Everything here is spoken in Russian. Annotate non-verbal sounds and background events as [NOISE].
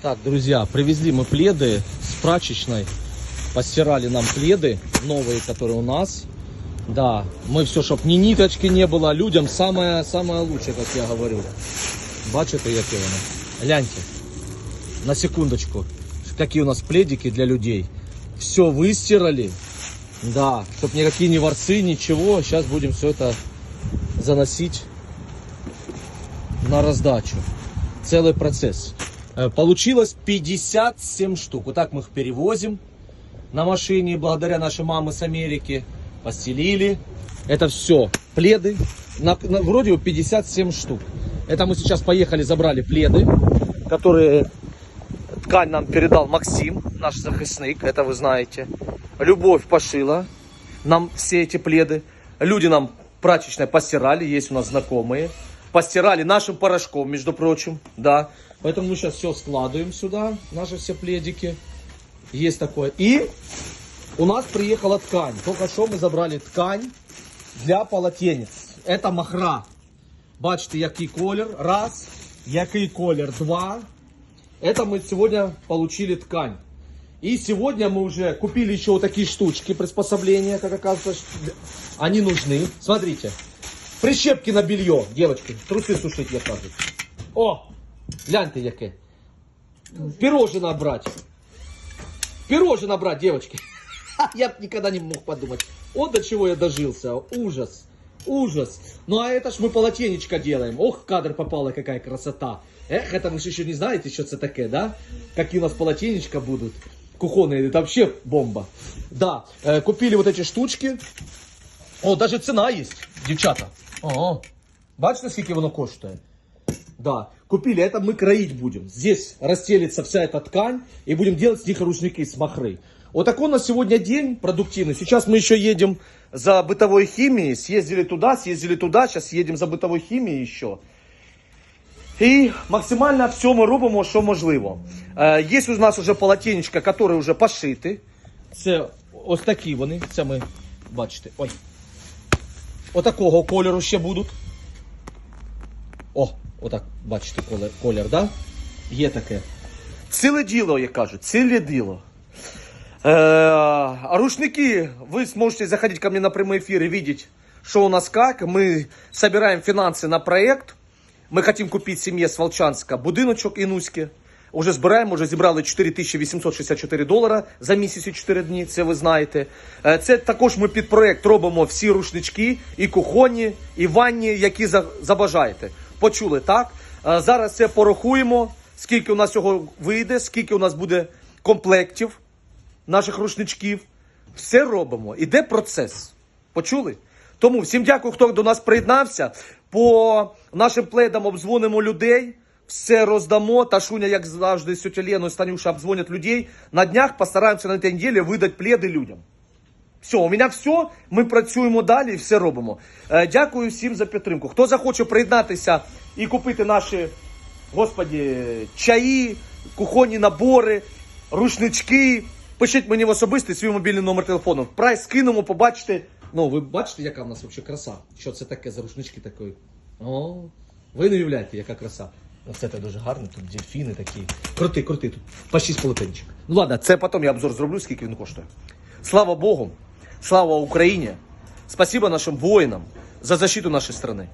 Так, друзья, привезли мы пледы с прачечной. Постирали нам пледы новые, которые у нас. Да, мы все, щоб ні ниточки не было, людям самое, самое лучшее, как я говорю. Бачите, яке воно? Гляньте, на секундочку, какие у нас пледики для людей. Все выстирали, да, чтобы никакие не ворсы, ничего. Сейчас будем все это заносить на раздачу. Целый процесс. Э, Получилось 57 штук. Вот так мы их перевозим на машине, благодаря нашей мамы с Америки. Постелили. Это все пледы. На, на- вроде бы 57 штук. Это мы сейчас поехали, забрали пледы, которые ткань нам передал Максим, наш захисник, это вы знаете. Любовь пошила нам все эти пледы. Люди нам прачечной постирали, есть у нас знакомые. Постирали нашим порошком, между прочим, да. Поэтому мы сейчас все складываем сюда, наши все пледики. Есть такое. И у нас приехала ткань. Только что мы забрали ткань для полотенец. Это махра. Бачите, який колір. Раз. Який колір. Два. Это мы сегодня получили ткань. И сегодня мы уже купили еще вот такие штучки, приспособления, как оказывается, они нужны. Смотрите, прищепки на белье, девочки, трусы сушить, я кажу. О, гляньте яке. Пирожное брать. Пирожное брать, девочки. [LAUGHS] Я б никогда не мог подумать. Вот до чего я дожился. Ужас. Ужас. Ну а это ж мы полотенечко делаем. Ох, кадр попала какая красота. Эх, это вы ж еще не знаете, что это такое, да? Какие у нас полотенечка будут. Кухонные, это вообще бомба. Да, э, купили вот эти штучки. О, даже цена есть, девчата. О, бачите, сколько воно коштує? Да, купили, это мы кроить будем. Здесь расстелится вся эта ткань и будем делать с них рушники с махры. Вот такой у нас сегодня день продуктивный. Сейчас мы еще едем за бытовой химией. Съездили туда, съездили туда, сейчас едем за бытовой химией еще. І максимально все ми робимо, що можливо. Е, є у нас вже полотенечка, які вже пошиті. Це ось такі вони. Це ми бачите. Ой. Отакого кольору ще будуть. О, отак, бачите, колір, колір, да? Є таке. Ціле діло, як кажуть, ціле діло. Э, а рушники, вы сможете заходить ко мне на прямой эфир и видеть, что у нас как. Мы собираем финансы на проект. Ми хотім купити сім'ї з Волчанська будиночок інуське. Уже збираємо, вже зібрали 4864 долара за місяць і 4 дні, це ви знаєте. Е, Це також ми під проект робимо всі рушнички, і кухонні, і ванні, які за- забажаєте. Почули, так? Е, Зараз це порахуємо, скільки у нас цього вийде, скільки у нас буде комплектів наших рушничків. Все робимо. Іде процес. Почули? Тому всім дякую, хто до нас приєднався. По нашим пледам обдзвонимо людей. Все роздамо. Ташуня, як завжди, Лена і Станюша обдзвонять людей. На днях постараємося на цій неділі видати пледи людям. Все, у мене все. Ми працюємо далі і все робимо. Е, дякую всім за підтримку. Хто захоче приєднатися і купити наші, господі, чаї, кухонні набори, рушнички. Пишіть мені в особистий свій мобільний номер телефону. Прайс скинемо, побачите. Ну, ви бачите, яка в нас взагалі краса? Що це таке за рушнички такої? О, ви не уявляєте, яка краса. Оце це дуже гарно, тут дельфіни такі. Крути, крути, тут по 6 полотенчик. Ну ладно, це потім я обзор зроблю, скільки він коштує. Слава Богу, слава Україні, спасибо нашим воїнам за защиту нашої страны.